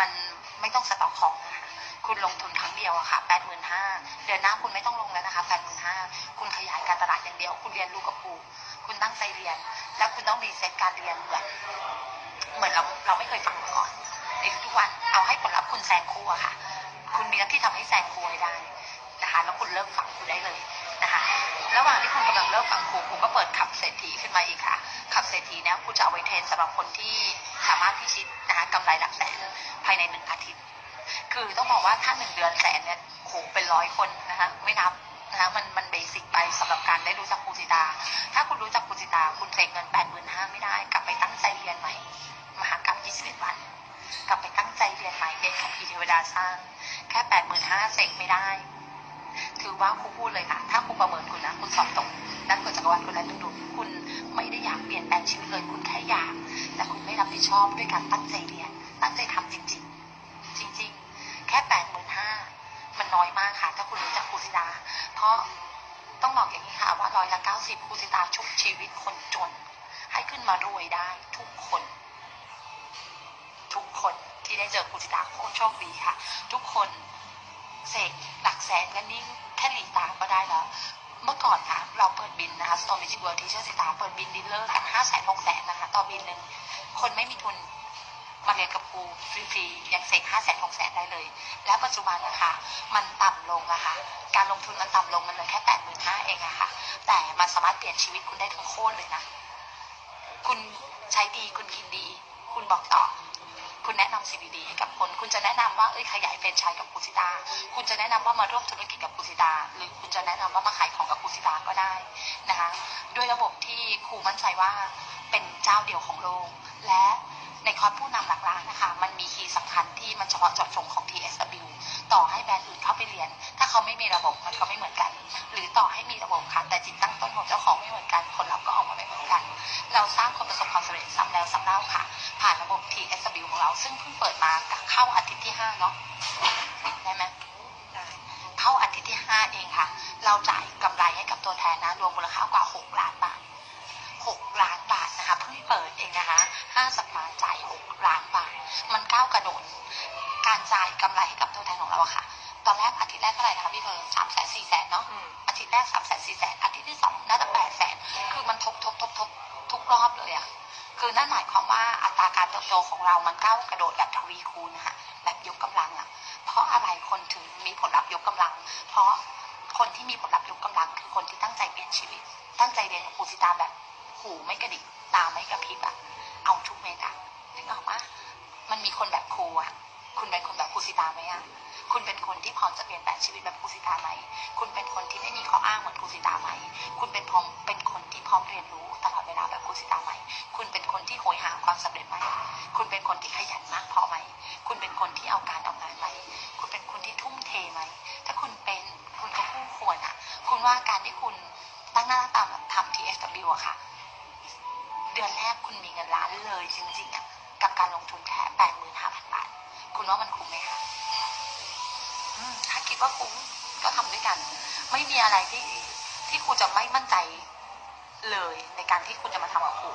มันไม่ต้องสต็อกของนะคะคุณลงทุนครั้งเดียวอะค่ะแปดหมื่นห้าเดือนหน้าคุณไม่ต้องลงแล้วนะคะแปดหมื่นห้าคุณขยายการตลาดอย่างเดียว คุณเรียนรู้กับครูคุณตั้งใจเรียน แล้วคุณต้องรีเซ็ตการเรียนเหมือนเหมือนเราเราไม่เคยฟังมาก่อนในทุกวันเอาให้ผลลัพธ์คุณแซงครูอะค่ะ คุณมีหน้าที่ทำให้แซงครูให้ได้นะคะแล้วคุณเริ่มฟังครูได้เลย ที่คุณกำลังเริ่มฟังครูครูก็เปิดขับเศรษฐีขึ้นมาอีกค่ะ ขับเศรษฐีเนี่ยครูจะเอาไว้เทรนสำหรับคนที่สามารถพิชิตนะคะกำไรหลักแสนภายในหนึ่งอาทิตย์ คือต้องบอกว่าถ้าหนึ่งเดือนแสนเนี่ยโหเป็นร้อยคนนะคะไม่นับนะคะมันมันเบสิกไปสำหรับการได้รู้จักครูสิตา ถ้าคุณรู้จักครูสิตา คุณเทรดเงินแปดหมื่นห้าไม่ได้ กลับไปตั้งใจเรียนใหม่ มหากรรมยี่สิบเอ็ดวัน กลับไปตั้งใจเรียนใหม่เด็กของพีเทวดาสร้าง แค่แปดหมื่นห้าเสกไม่ได้ ถือว่าครูพูดเลยค่ะ ถ้าครูประเมินคุณนะคุณสอบตกนักเกิดจักรวาลคุณและดุดุคุณไม่ได้อยากเปลี่ยนแปลงชีวิตเลยคุณแค่อยาก แต่คุณไม่รับผิดชอบด้วยการตั้งใจเรียน ตั้งใจทำจริง ๆ จริง ๆ แค่แปดหมื่นห้ามันน้อยมากค่ะ ถ้าคุณรู้จักครูสิดา เพราะต้องบอกอย่างนี้ค่ะว่าร้อยละเก้าสิบครูสิดาชุบชีวิตคนจน ให้ขึ้นมารวยได้ทุกคน ทุกคนที่ได้เจอครูสิดาโคตรโชคดีค่ะ ทุกคน เสกหลักแสนกันนี่แค่หลีตาก็ได้แล้ว เมื่อก่อนค่ะเราเปิดบินนะคะ Storm Magic World Teacher สิตาเปิดบินดีลเลอร์กันห้าแสนหกแสนนะคะต่อบินหนึ่งคนไม่มีทุนมาเรียนกับครูฟรีๆยังเสกห้าแสนหกแสนได้เลย และปัจจุบันนะคะ มันต่ำลงอะคะ การลงทุนมันต่ำลงมันเหลือแค่แปดหมื่นห้าเองอะค่ะ แต่มันสามารถเปลี่ยนชีวิตคุณได้ทั้งโคตรเลยนะ คุณใช้ดีคุณกินดี คุณบอกต่อ คุณแนะนำสิ่งดีๆให้กับคน คุณจะแนะนำว่าเอ้ยขยายเป็นไชายกับกุสิตา คุณจะแนะนำว่ามาร่วมธุรกิจกับกุสิตา หรือคุณจะแนะนำว่ามาขายของกับกุสิตาก็ได้นะคะด้วยระบบที่ครูมั่นใจว่าเป็นเจ้าเดียวของโลก และในคอร์สผู้นำหลักล้านนะคะ มันมีคีย์สำคัญที่มันเฉพาะเจาะจงของ TSW ต่อให้แบรนด์อื่นเข้าไปเรียน ถ้าเขาไม่มีระบบมันก็ไม่เหมือนกัน หรือต่อให้มีระบบค่ะแต่จิตตั้งต้นของเจ้าของไม่เหมือนกันผลลัพธ์ก็ออกมาไม่เหมือนกัน เราสร้างคนประสบความสำเร็จซ้ำแล้วซ้ำเล่าค่ะ ระบบ TSW ของเรา ซึ่งเพิ่งเปิดมาเข้าอาทิตย์ที่ห้าเนาะได้ไหมเข้าอาทิตย์ที่ห้าเองค่ะ เราจ่ายกำไรให้กับตัวแทนนะรวมมูลค่ากว่าหกล้านบาทหกล้านบาทนะคะ เพิ่งเปิดเองนะคะห้าสัปดาห์จ่ายหกล้านบาท มันก้าวกระโดด การจ่ายกำไรให้กับตัวแทนของเราอะค่ะ ตอนแรกอาทิตย์แรกเท่าไหร่นะคะพี่เพิร์สามแสนสี่แสนเนาะ อาทิตย์แรกสามแสนสี่แสนอาทิตย์ที่สองน่าจะแปดแสน คือมันทบทบทบทบทุกรอบเลยอะ คือนั่นหมายความว่าอัตราการเติบโตของเรามันก้าวกระโดดแบบทวีคูณนะคะแบบยกกำลังอะเพราะอะไรคนถึงมีผลลัพธ์ยกกำลัง เพราะคนที่มีผลลัพธ์ยกกำลัง คือคนที่ตั้งใจเปลี่ยนชีวิต ตั้งใจเรียนกับครูสิตาแบบหูไม่กระดิกตาไม่กระพริบอะเอาทุกเม็ดอะนึกออกปะมันมีคนแบบครูอะคุณเป็นคนแบบครูสิตาไหมอะคุณเป็นคนที่พร้อมจะเปลี่ยนแปลงชีวิตแบบครูสิตาไหม คุณเป็นคนที่ไม่มีข้ออ้างเหมือนครูสิตาไหม คุณเป็นพร้อมเป็นคนที่พร้อมเรียนรู้ตลอดเวลา แบบครูสิตาไหม คุณเป็นคนที่โหยหาความสำเร็จไหม คุณเป็นคนที่ขยันมากพอไหม คุณเป็นคนที่เอาการเอางานไหม คุณเป็นคนที่ทุ่มเทไหม ถ้าคุณเป็นคุณก็คู่ควรอะ คุณว่าการที่คุณตั้งหน้าตั้งตาทำ TSW อะค่ะ เดือนแรกคุณมีเงินล้านเลยจริงๆอะกับการลงทุนแค่แปดหมื่นห้าพันบาท คุณว่ามันคุ้มไหมคะอืมถ้าคิดว่าคุ้มก็ทำด้วยกัน ไม่มีอะไรที่ที่ครูจะไม่มั่นใจ เลยในการที่คุณจะมาทำกับครู